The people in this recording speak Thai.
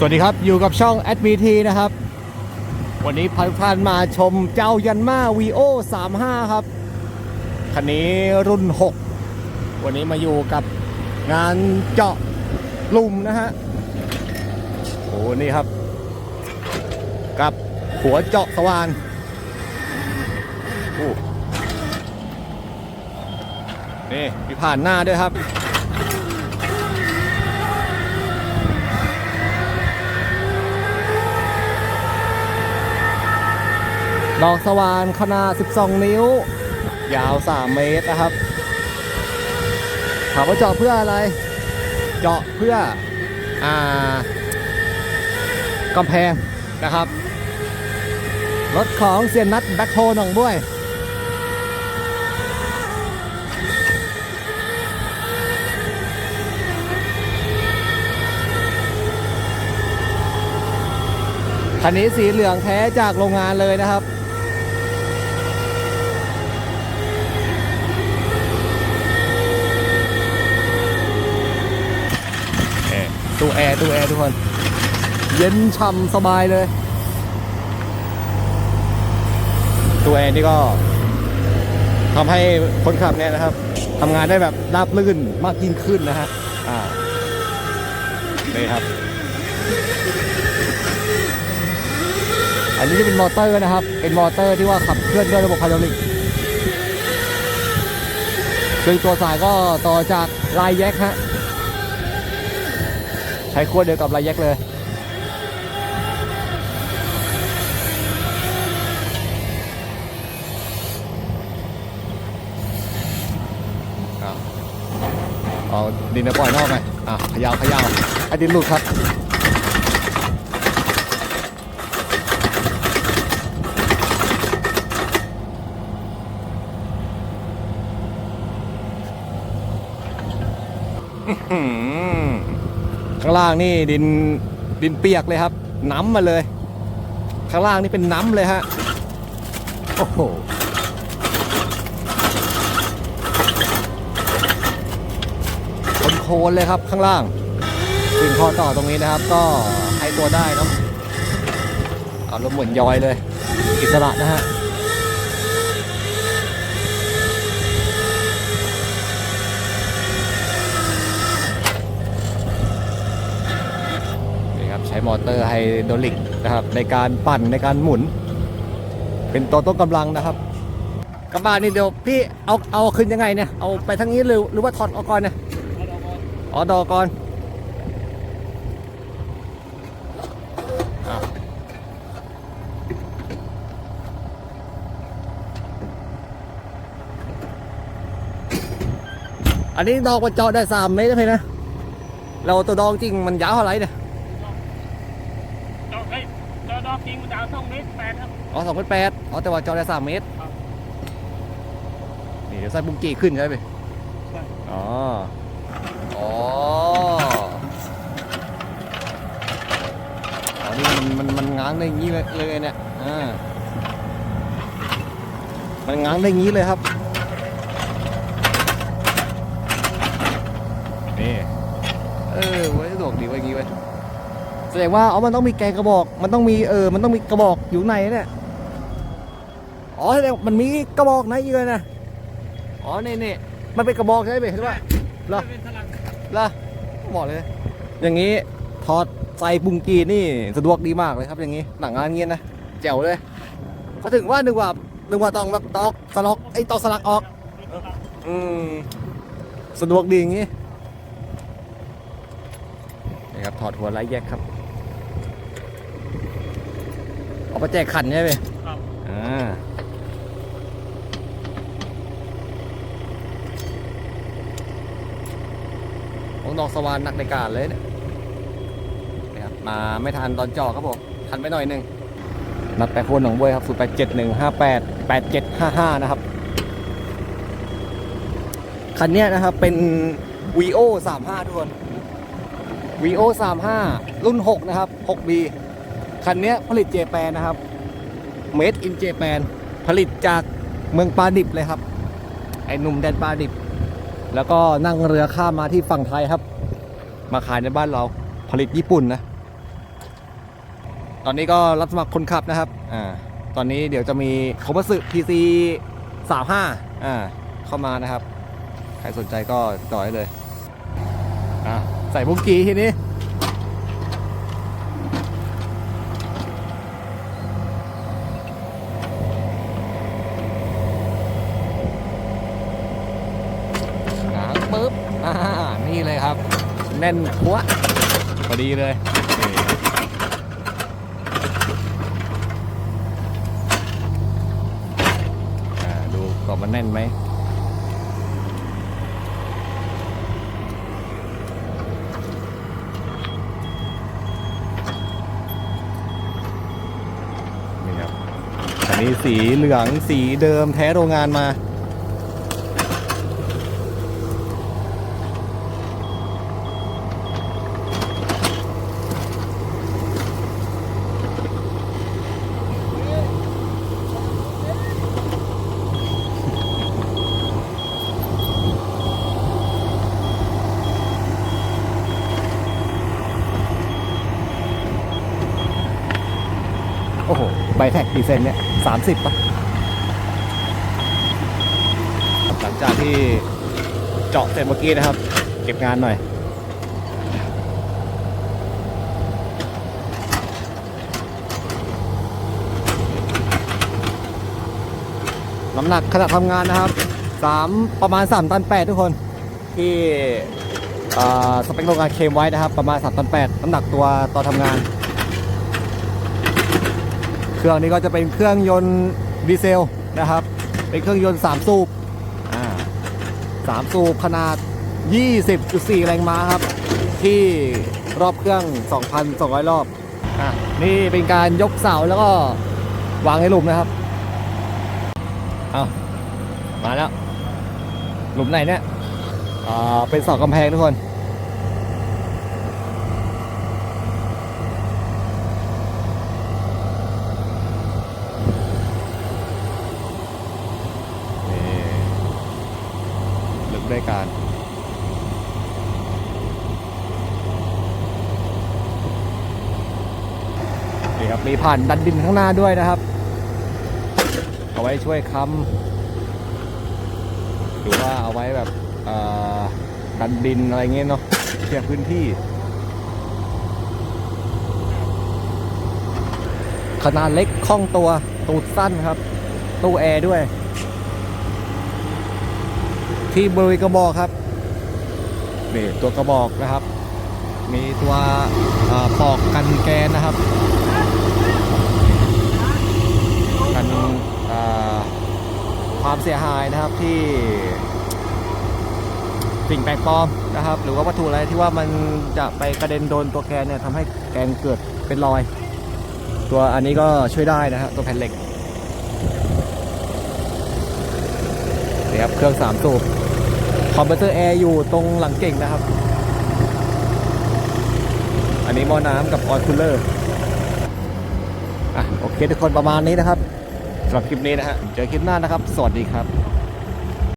สวัสดีครับ อยู่กับช่อง a d v t นะครับ วันนี้พาทุกท่านมาชมเจ้ายันมา VO 35 ครับ คันนี้รุ่น 6 วันนี้มาอยู่กับงานเจาะลุ่มนะฮะโอ้นี่ครับ กับหัวเจาะสว่านนี่มีผ่านหน้าด้วยครับ ดอกสว่านขนาด 12 นิ้ว ยาว 3 เมตรนะครับ ถามว่าเจาะเพื่ออะไร เจาะเพื่ออ่ากำแพงนะครับ รถของเซียนนัทแบ็คโฮหนองบ้วยคันนี้สีเหลืองแท้จากโรงงานเลยนะครับ ตู้แอร์ตู้แอร์ทุกคน เย็นช่ำสบายเลย ตู้แอร์นี่ก็ทำให้คนขับเนี่ยนะครับทำงานได้แบบราบลื่นมากยิ่งขึ้นนะฮะอ่านี่ครับ อันนี้จะเป็นมอเตอร์นะครับ เป็นมอเตอร์ที่ว่าขับเคลื่อนด้วยระบบไฮดรอลิกซึ่งตัวสายก็ต่อจากลายแยกฮะ ช้ขั้วเดียวกับลายแยกเลย เอาเอาดินนะปล่อยนอกไปอะเขยาวขยาวไอ้ดินหลุดครับอืม ข้างล่างนี่ดินดินเปียกเลยครับ น้ำมาเลย ข้างล่างนี่เป็นน้ำเลยฮะโอ้โหคนโคลนเลยครับข้างล่างซึ่งข้อต่อตรงนี้นะครับ ก็ให้ตัวได้เนาะเอาลมณ์เหมือนยอยเลย อิสระนะฮะ นี่ครับใช้มอเตอร์ไฮดรอลิกนะครับ ในการปั่นในการหมุน เป็นตัวต้นกำลังนะครับ กระบะนี่เดี๋ยวพี่เอาเอาขึ้นยังไงเนี่ยเอาไปทางนี้หรือหรือว่าถอดออกก่อนเนี่ยออดอกก่อนอันนี้ดอกมันเจาะได้สามเมตรเลยนะเราตัวดอกจริงมันยาวเท่าไหร่เนี่ย เจาะไอ้เจาะ ดอกจริงมันจะเอาสองเมตรแปดครับ อ๋อสองเมตรแปดอ๋อแต่ว่าเจาะได้สามเมตรครับนี่เดี๋ยวใส่บุ้งกี่ขึ้นใช่ไหมใช่ อ๋อ อ๋ออ๋อนี่มันมันมันง้างได้อย่างนี้เลยเลยเนี่ยอ่ามันง้างได้อย่างนี้เลยครับ นี่ เออไว้สะดวกดีไว้อย่างงี้ไว้ยแส ดงว่าอ๋อมันต้องมีแกนกระบอก มันต้องมีเออมันต้องมีกระบอกอยู่ในเนี่ยอ๋อแสดงมันมีกระบอกไหนอีกเลยนะอ๋อนี่นี่มันเป็นกระบอกใช่ไหมเห็นป่ะเหรอเป็นสลักล่ะบอกเลย อย่างนี้ถอดใส่บุงกีนี่สะดวกดีมากเลยครับ อย่างนี้หนังงานเงี้ยนะแจ๋วเลยเขาถึงว่านึกว่านึกว่าต้องแบบตอกสลักไอ้ตอกสลักออกสลักอืมสะดวกดีอย่างนี้นี่ครับถอดหัวไล่แยกครับ เอาไปแจกขันใช่ไหมครับ อ่า ของดอกสวานหนักในการเลยเนี่ยนะครับมาไม่ทันตอนจอครับผม ทันไปหน่อยหนึ่งนัดแปดคนหนองบัวครับศูนย์แปดเจ็ดหนึ่งห้าแปดแปดเจ็ดห้าห้านะครับ คันเนี้ยนะครับเป็น VO 35ทุกคน VO 35รุ่น 6 นะครับ 6B คันนี้ผลิตเจแปนนะครับ Made in Japan ผลิตจากเมืองปาดิบเลยครับ ไอ้หนุ่มแดนปาดิบ แล้วก็นั่งเรือข้ามมาที่ฝั่งไทยครับ มาขายในบ้านเราผลิตญี่ปุ่นนะ ตอนนี้ก็รับสมัครคนขับนะครับ อ่า ตอนนี้เดี๋ยวจะมีโคมัสึ PC 35อ่า เข้ามานะครับ ใครสนใจก็ต่อได้เลย อะใส่บุ้งกีทีนี้ ปึ๊บอ่านี่เลยครับ แน่นพัวพอดีเลยดูก่อนมันแน่นไหมนี่ครับอันนี้สีเหลืองสีเดิมแท้โรงงานมา ใบแท็กกี่เซนเนี่ยสามสิบป่ะหลังจากที่เจาะเสร็จเมื่อกี้นะครับ เก็บงานหน่อยน้ำหนักขณะทำงานนะครับสามประมาณ3ตัน8ทุกคนที่สเปคโรงงานเคมไว้นะครับ ประมาณ3ตัน8น้ำหนักตัวตอนทำงาน เครื่องนี้ก็จะเป็นเครื่องยนต์ดีเซลนะครับ เป็นเครื่องยนต์ 3 สูบสามสูบขนาด 20.4 แรงม้าครับ ที่รอบเครื่อง 2,200 รอบอนี่เป็นการยกเสาแล้วก็วางในหลุมนะครับ เอามาแล้ว หลุมไหนเนี่ย อ่า เป็นเสากำแพงทุกคนลึกด้วยการนี่ ครับมีผ่านดันดินข้างหน้าด้วยนะครับเอาไว้ช่วยค้ำหรือว่าเอาไว้แบบอ่อดันดินอะไรเงี้ยเนาะเคลียร์พื้นที่ ขนาดเล็กคล่องตัวตูดสั้นครับ ตู้แอร์ด้วย ที่บริกระบอกครับนี่ตัวกระบอกนะครับ มีตัวอ่อปอกกันแกนนะครับ กันเอ่อ ความเสียหายนะครับที่สิ่งแปลกปลอมนะครับ หรือว่าวัตถุอะไรที่ว่ามันจะไปกระเด็นโดนตัวแกนเนี่ยทำให้แกนเกิดเป็นรอย ตัวอันนี้ก็ช่วยได้นะฮะตัวแผ่นเหล็กนี่ครับเครื่องสามสูบคอมเพรสเซอร์แอร์อยู่ตรงหลังเก่งนะครับ อันนี้มอน้ำกับออยล์คูลเลอร์อะโอเคทุกคนประมาณนี้นะครับ สำหรับคลิปนี้นะฮะเจอคลิปหน้านะครับ สวัสดีครับ